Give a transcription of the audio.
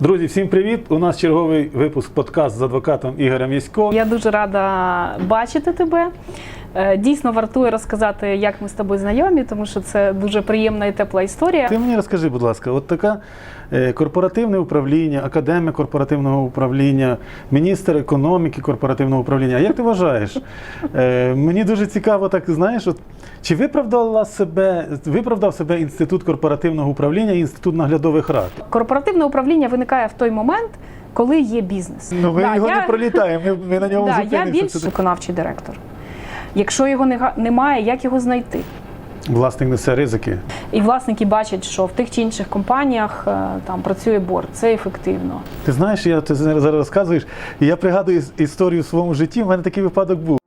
Друзі, всім привіт! У нас черговий випуск подкаст з адвокатом Ігорем Ясько. Я дуже рада бачити тебе. Е, Дійсно вартує розказати, як ми з тобою знайомі, тому що це дуже приємна і тепла історія. Ти мені розкажи, будь ласка, от така е, корпоративне управління, академік корпоративного управління, міністр економіки корпоративного управління. А як ти вважаєш? Е, мені дуже цікаво, так знаєш, от, чи виправдала себе, виправдав себе інститут корпоративного управління і інститут наглядових рад? Корпоративне управління виникає в той момент, коли є бізнес. Ну, ми Да, його я- не пролітаємо, ми, ми на ньому Да, я більш виконавчий директор. Якщо його не немає, як його знайти? Власник несе ризики. І власники бачать, що в тих чи інших компаніях е, там працює борт, це ефективно. Ти знаєш, я ти зараз розказуєш, і я пригадую історію в своєму житті. У мене такий випадок був.